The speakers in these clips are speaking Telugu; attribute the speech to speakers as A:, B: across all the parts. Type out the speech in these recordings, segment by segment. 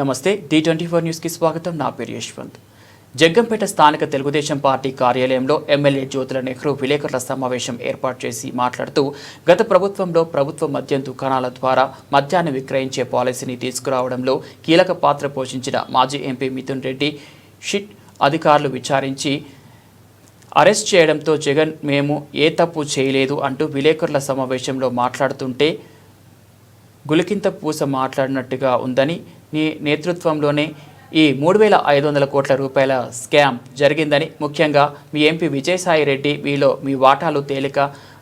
A: నమస్తే డి ట్వంటీ ఫోర్ న్యూస్కి స్వాగతం. నా పేరు యశ్వంత్. జగ్గంపేట స్థానిక తెలుగుదేశం పార్టీ కార్యాలయంలో ఎమ్మెల్యే జ్యోతుల నెహ్రూ విలేకరుల సమావేశం ఏర్పాటు చేసి మాట్లాడుతూ గత ప్రభుత్వంలో ప్రభుత్వ మద్యం దుకాణాల ద్వారా మద్యాన్ని విక్రయించే పాలసీని తీసుకురావడంలో కీలక పాత్ర పోషించిన మాజీ ఎంపీ మిథున్ రెడ్డి షిట్ అధికారులు విచారించి అరెస్ట్ చేయడంతో జగన్ మేము ఏ తప్పు చేయలేదు అంటూ విలేకరుల సమావేశంలో మాట్లాడుతుంటే గులికింత పూస మాట్లాడినట్టుగా ఉందని నేతృత్వంలోనే ఈ మూడు వేల ఐదు వందల కోట్ల రూపాయల స్కామ్ జరిగిందని ముఖ్యంగా మీ ఎంపీ విజయసాయి రెడ్డి మీలో మీ వాటాలు తేలిక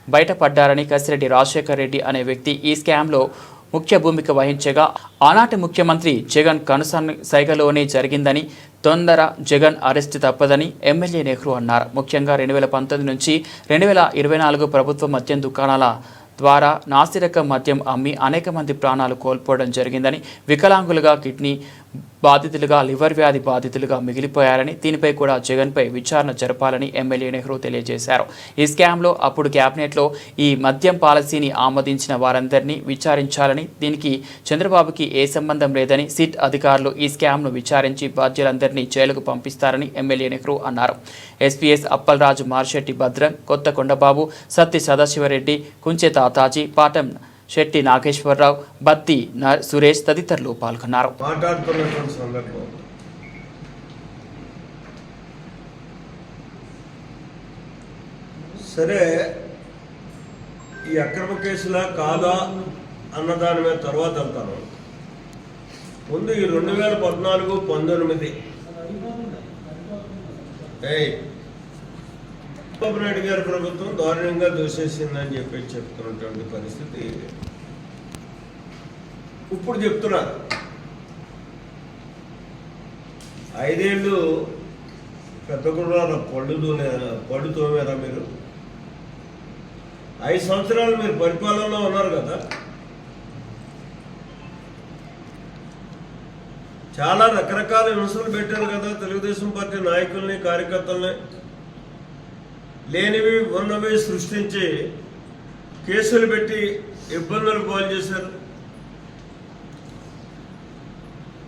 A: బయటపడ్డారని కసిరెడ్డి రాజశేఖర్ రెడ్డి అనే వ్యక్తి ఈ స్కామ్లో ముఖ్య భూమిక వహించగా ఆనాటి ముఖ్యమంత్రి జగన్ కనుసన్ సైగలోనే జరిగిందని తొందర జగన్ అరెస్ట్ తప్పదని ఎమ్మెల్యే నెహ్రూ అన్నారు. ముఖ్యంగా రెండు వేల పంతొమ్మిది నుంచి రెండు వేల ఇరవై నాలుగు ప్రభుత్వ మద్యం దుకాణాల ద్వారా నాసిరకం మద్యం అమ్మి అనేక మంది ప్రాణాలు కోల్పోవడం జరిగిందని వికలాంగులుగా కిడ్నీ బాధితులుగా లివర్ వ్యాధి బాధితులుగా మిగిలిపోయారని దీనిపై కూడా జగన్పై విచారణ జరపాలని ఎమ్మెల్యే నెహ్రూ తెలియజేశారు. ఈ స్కామ్లో అప్పుడు క్యాబినెట్లో ఈ మద్యం పాలసీని ఆమోదించిన వారందరినీ విచారించాలని దీనికి చంద్రబాబుకి ఏ సంబంధం లేదని సిట్ అధికారులు ఈ స్కామ్ను విచారించి బాధ్యులందరినీ జైలుకు పంపిస్తారని ఎమ్మెల్యే నెహ్రూ అన్నారు. ఎస్పీఎస్ అప్పలరాజు మార్షెట్టి భద్రం కొత్త కొండబాబు సత్తి సదాశివరెడ్డి కుంచె తాతాజీ పాటం శెట్టి నాగేశ్వరరావు బత్తి సురేష్ తదితరులు పాల్గొన్నారు.
B: మాట్లాడుతున్నటువంటి సందర్భం. సరే ఈ అక్రమ కేసులా కాదా అన్న దాని మీద తర్వాత వెళ్తాను. ముందు ఈ రెండు వేల పద్నాలుగు పంతొమ్మిది. ఏయ్ చంద్రబాబు నాయుడు గారి ప్రభుత్వం దారుణంగా దూషేసిందని చెప్పి చెప్తున్నటువంటి పరిస్థితి ఇప్పుడు చెప్తున్నారు. ఐదేళ్ళు పెద్ద గుర్రాల పళ్ళు తోలేరా పళ్ళు తోమేరా మీరు? ఐదు సంవత్సరాలు మీరు పరిపాలనలో ఉన్నారు కదా? చాలా రకరకాల విమర్శలు పెట్టారు కదా తెలుగుదేశం పార్టీ నాయకుల్ని కార్యకర్తల్ని. లేనివి ఉన్నవి సృష్టించి కేసులు పెట్టి ఇబ్బందులు పాలు చేశారు.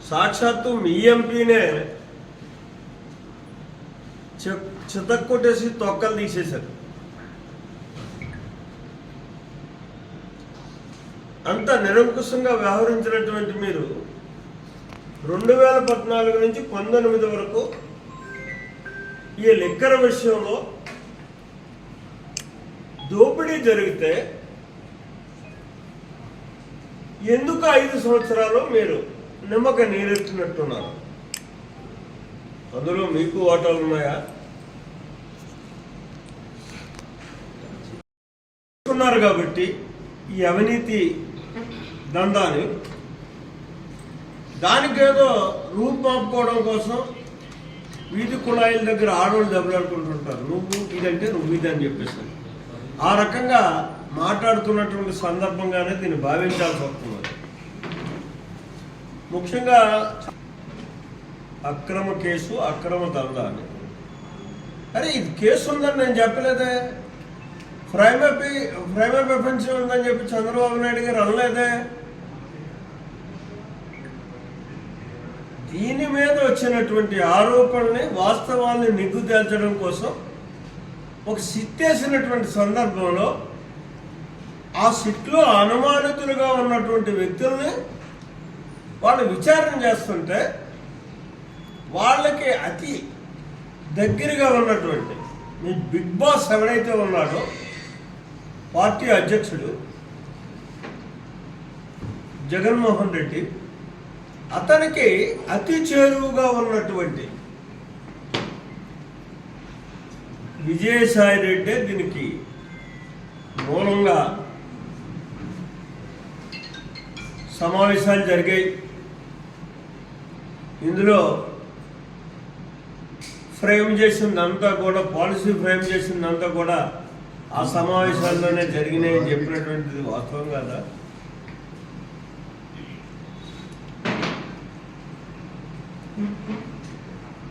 B: సాక్షాత్తు మీ ఎంపీనే చితక్కొట్టేసి తొక్కలు తీసేశారు. అంత నిరంకుశంగా వ్యవహరించినటువంటి మీరు రెండు వేల పద్నాలుగు నుంచి పంతొమ్మిది వరకు ఈ లిక్కర విషయంలో దోపిడీ జరిగితే ఎందుకు ఐదు సంవత్సరాలు మీరు నిమ్మక నీరెత్తినట్టున్నారు? అందులో మీకు ఓటాలు ఉన్నాయా? ఉన్నారు కాబట్టి ఈ అవినీతి దందాన్ని దానికేదో రూపుమాపుకోవడం కోసం వీధి కుళాయిల దగ్గర ఆడవాళ్ళు దెబ్బలాడుకుంటుంటారు. నువ్వు ఇదంటే నువ్వు ఇదని అని చెప్పేసి. ఆ రకంగా మాట్లాడుతున్నటువంటి సందర్భంగానే దీన్ని భావించాల్సి వస్తుంది. ముఖ్యంగా అక్రమ కేసు అక్రమ దందా అని అరే ఇది కేసు ఉందని నేను చెప్పలేదే. ప్రైమ్ ప్రైమ్ ఎఫెన్స్ ఉందని చెప్పి చంద్రబాబు నాయుడు గారు అనలేదే. దీని మీద వచ్చినటువంటి ఆరోపణల్ని వాస్తవాన్ని నిగ్గు తేల్చడం కోసం ఒక సిట్ వేసినటువంటి సందర్భంలో ఆ సిట్లో అనుమానితులుగా ఉన్నటువంటి వ్యక్తుల్ని వాళ్ళు విచారణ చేస్తుంటే వాళ్ళకి అతి దగ్గరగా ఉన్నటువంటి మీ బిగ్ బాస్ ఎవరైతే ఉన్నాడో పార్టీ అధ్యక్షుడు జగన్మోహన్ రెడ్డి అతనికి అతి చేరువుగా ఉన్నటువంటి విజయసాయి రెడ్డి దీనికి మూలంగా సమావేశాలు జరిగాయి. ఇందులో ఫ్రేమ్ చేసిందంతా కూడా పాలసీ ఫ్రేమ్ చేసిందంతా కూడా ఆ సమావేశాల్లోనే జరిగినాయని చెప్పినటువంటిది వాస్తవం కదా?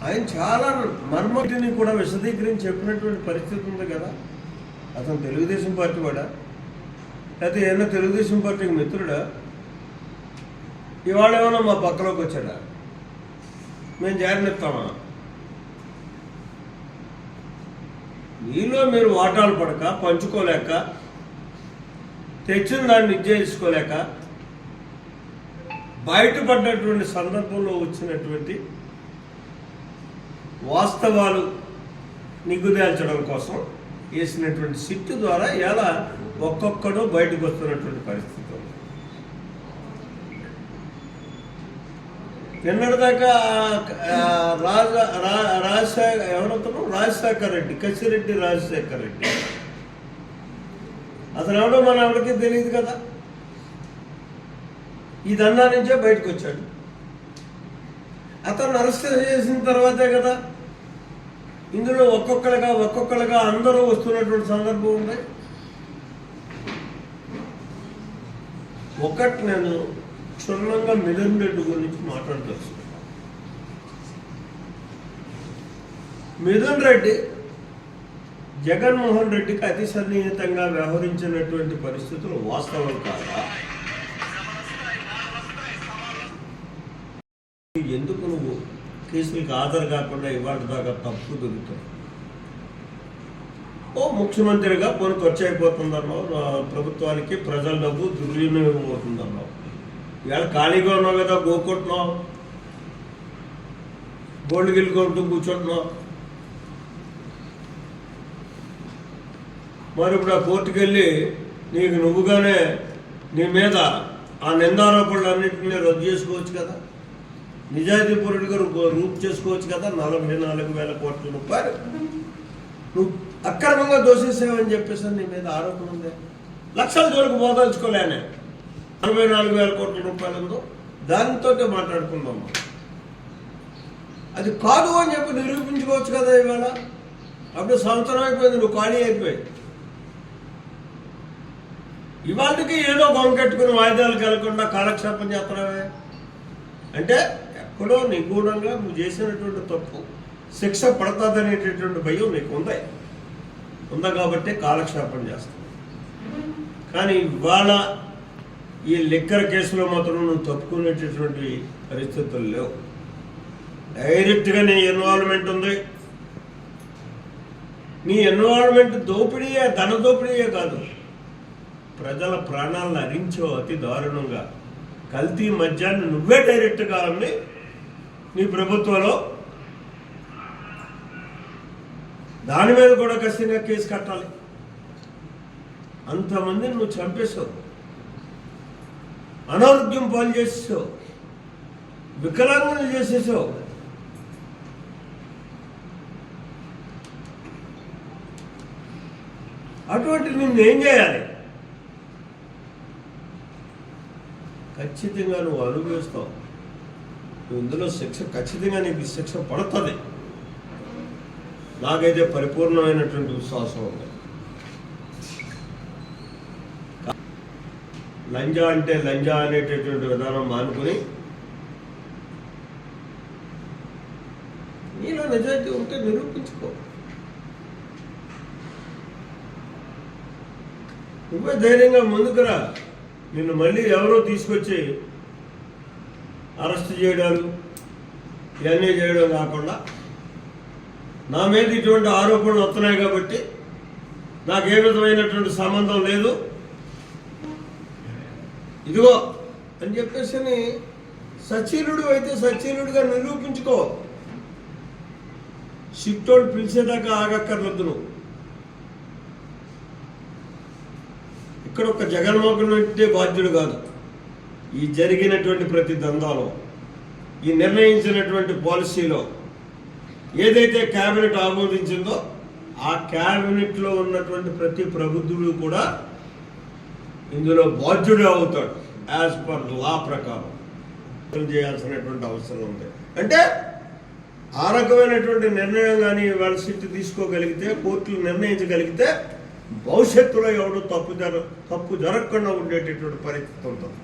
B: ఆయన చాలా మర్మటిని కూడా విశదీకరించి చెప్పినటువంటి పరిస్థితి ఉంది కదా. అతను తెలుగుదేశం పార్టీ వాడా? లేకపోతే ఏమన్నా తెలుగుదేశం పార్టీకి మిత్రుడా? ఇవాళ ఏమైనా మా పక్కలోకి వచ్చాడా? మేము జారినిస్తామా మీలో మీరు వాటాలు పడక పంచుకోలేక తెచ్చిన దాన్ని నిశ్చయించుకోలేక బయటపడ్డటువంటి సందర్భంలో వచ్చినటువంటి వాస్తవాలు నిగ్గుదేల్చడం కోసం వేసినటువంటి సిట్టు ద్వారా ఎలా ఒక్కొక్కడు బయటకు వస్తున్నటువంటి పరిస్థితి నిన్నటిదాకా రాజ రాజశేఖర్ ఎవరతను? రాజశేఖర్ రెడ్డి కసిరెడ్డి రాజశేఖర్ రెడ్డి. అతను ఎవడో మన ఎవరికి తెలియదు కదా. ఈ దందా నుంచే బయటకు వచ్చాడు. అతను అరెస్ట్ చేసిన తర్వాతే కదా ఇందులో ఒక్కొక్కరుగా ఒక్కొక్కరుగా అందరూ వస్తున్నటువంటి సందర్భం ఉంది. ఒకటి నేను క్షుణ్ణంగా మిథున్ రెడ్డి గురించి మాట్లాడదలుచు మిథున్ రెడ్డి జగన్మోహన్ రెడ్డికి అతి సన్నిహితంగా వ్యవహరించినటువంటి పరిస్థితులు వాస్తవం కాదా? ఎందుకు నువ్వు కేసులకు హాజరు కాకుండా ఇవాళ దాకా తప్పు దొరుకుతుంది. ఓ ముఖ్యమంత్రిగా పోనీ ఖర్చు అయిపోతుందన్నావు ప్రభుత్వానికి ప్రజల డబ్బు దుర్వినియోగం అవుతుందన్నావు ఇవాళ ఖాళీగా ఉన్నావు కదా గోకొట్టినావు. గోల్డ్ గిల్లుకుంటూ కూర్చుంటున్నావు. మరి ఇప్పుడు ఆ కోర్టుకు వెళ్ళి నీకు నువ్వుగానే నీ మీద ఆ నిందారోపణలన్నింటినీ రద్దు చేసుకోవచ్చు కదా. నిజాయితీ పరుడిగా రూపు చేసుకోవచ్చు కదా నలభై నాలుగు వేల కోట్ల రూపాయలు. నువ్వు అక్రమంగా దోషేసావని చెప్పేసి నీ మీద ఆరోపణ ఉంది. లక్షల జోలికి పోదలుచుకోలేనే. నలభై నాలుగు వేల కోట్ల రూపాయలు ఉందో దానితో మాట్లాడుకుందాం అది కాదు అని చెప్పి నిరూపించుకోవచ్చు కదా ఇవాళ. అప్పుడు సంవత్సరం అయిపోయింది నువ్వు ఖాళీ అయిపోయి. ఇవాళకి ఏదో గొంకెట్టుకుని వాయిదాలు కలగకుండా కాలక్షేపం చేస్తున్నావే. అంటే ఎక్కడో నిగూఢంగా నువ్వు చేసినటువంటి తప్పు శిక్ష పడతాదనేటటువంటి భయం నీకు ఉంది? ఉందా కాబట్టి కాలక్షేపం చేస్తావు కానీ ఇవాళ ఈ లిక్కర్ కేసులో మాత్రం నువ్వు తప్పుకునేటటువంటి పరిస్థితులు లేవు. డైరెక్ట్గా నీ ఇన్వాల్వ్మెంట్ ఉంది. నీ ఇన్వాల్వ్మెంట్ దోపిడీయే ధన దోపిడీయే కాదు. ప్రజల ప్రాణాలను అరించో అతి దారుణంగా కల్తీ మద్యాన్ని నువ్వే డైరెక్ట్గా అమ్మి నీ ప్రభుత్వంలో? దాని మీద కూడా ఖచ్చితంగా కేసు కట్టాలి. అంతమందిని నువ్వు చంపేశావు. అనారోగ్యం పాలు చేసేసావు వికలాంగులు చేసేసావు అటువంటి నిన్ను ఏం చేయాలి? ఖచ్చితంగా నువ్వు అనుభవిస్తావు. నువ్వు ఇందులో శిక్ష ఖచ్చితంగా నీకు శిక్ష పడుతుంది. నాకైతే పరిపూర్ణమైనటువంటి విశ్వాసం ఉంది. లంజా అంటే లంజా అనేటటువంటి విధానం మానుకుని నీలో నిజాయితీ ఉంటే నిరూపించుకో. నువ్వే ధైర్యంగా ముందుకురా నిన్ను మళ్ళీ ఎవరో తీసుకొచ్చి అరెస్ట్ చేయడాలు ఇవన్నీ చేయడం కాకుండా నా మీద ఇటువంటి ఆరోపణలు వస్తున్నాయి కాబట్టి నాకు ఏ విధమైనటువంటి సంబంధం లేదు. ఇదిగో అని చెప్పేసి అని సచీలుడు అయితే సచీలుడిగా నిరూపించుకో. సిట్టోడు పిలిచేదాకా ఆగక్కర్లేదు నువ్వు ఇక్కడ ఒక జగన్మోహన్ రెడ్డి బాధ్యుడు కాదు. ఈ జరిగినటువంటి ప్రతి దందాలో ఈ నిర్ణయించినటువంటి పాలసీలో ఏదైతే కేబినెట్ ఆమోదించిందో ఆ కేబినెట్లో ఉన్నటువంటి ప్రతి ప్రభుత్వుడు కూడా ఇందులో బాధ్యుడే అవుతాడు యాజ్ పర్ లా ప్రకారం. చేయాల్సినటువంటి అవసరం ఉంది. అంటే ఆ రకమైనటువంటి నిర్ణయం కానీ వాళ్ళ సిట్ తీసుకోగలిగితే కోర్టులు నిర్ణయించగలిగితే భవిష్యత్తులో ఎవడు తప్పు జర తప్పు జరగకుండా ఉండేటటువంటి పరిస్థితి ఉంటుంది.